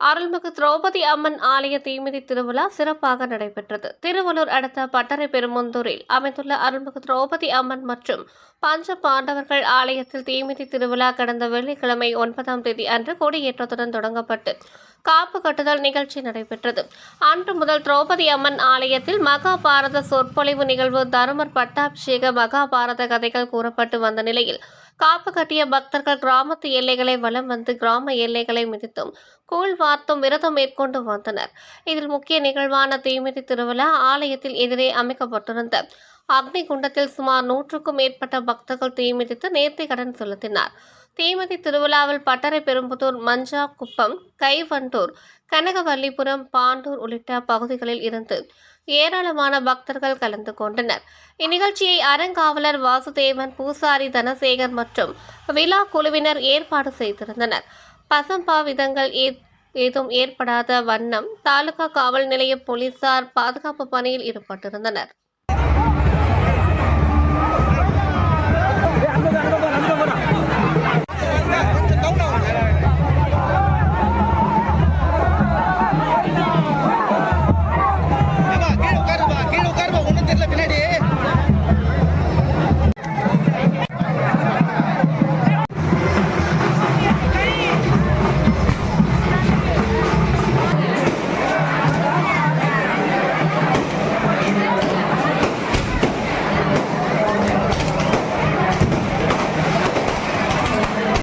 அருள்மிகு திரௌபதி அம்மன் ஆலய தீமிதி திருவிழா சிறப்பாக நடைபெற்றது. திருவள்ளூர் அடுத்த பட்டறை பெருமுந்தூரில் அமைந்துள்ள அருள்மிகு திரௌபதி அம்மன் மற்றும் பஞ்ச பாண்டவர்கள் ஆலயத்தில் தீமிதி திருவிழா கடந்த வெள்ளிக்கிழமை ஒன்பதாம் தேதி அன்று கொடியேற்றத்துடன் தொடங்கப்பட்டு காப்பு கட்டுதல் நிகழ்ச்சி நடைபெற்றது. அன்று முதல் திரௌபதி அம்மன் ஆலயத்தில் மகாபாரத சொற்பொழிவு நிகழ்வு தருமர் பட்டாபிஷேக மகாபாரத கதைகள் கூறப்பட்டு வந்த நிலையில் காப்பு கட்டிய பக்தர்கள் கிராமத்து எல்லைகளை வலம் வந்து கிராம எல்லைகளை மிதித்தும் கூழ் வார்த்தும் விரதம் மேற்கொண்டு வந்தனர். இதில் முக்கிய நிகழ்வான தீமிதி திருவிழா ஆலயத்தில் எதிரே அமைக்கப்பட்டிருந்த. அக்னி குண்டத்தில் சுமார் நூற்றுக்கும் மேற்பட்ட பக்தர்கள் தீமிதித்து நேர்த்தி கடன் செலுத்தினார். தீமிதி திருவிழாவில் பட்டறை பெரும்புதூர் மஞ்சா குப்பம் கைவண்டூர் கனகவல்லிபுரம் பாண்டூர் உள்ளிட்ட பகுதிகளில் இருந்து ஏராளமான பக்தர்கள் கலந்து கொண்டனர். இந்நிகழ்ச்சியை அறங்காவலர் வாசுதேவன் பூசாரி தனசேகர் மற்றும் விழா குழுவினர் ஏற்பாடு செய்திருந்தனர். பசம்பாவிதங்கள் ஏ- ஏதும் ஏற்படாத வண்ணம் தாலுகா காவல் நிலைய போலீசார் பாதுகாப்பு பணியில் ஈடுபட்டிருந்தனர்.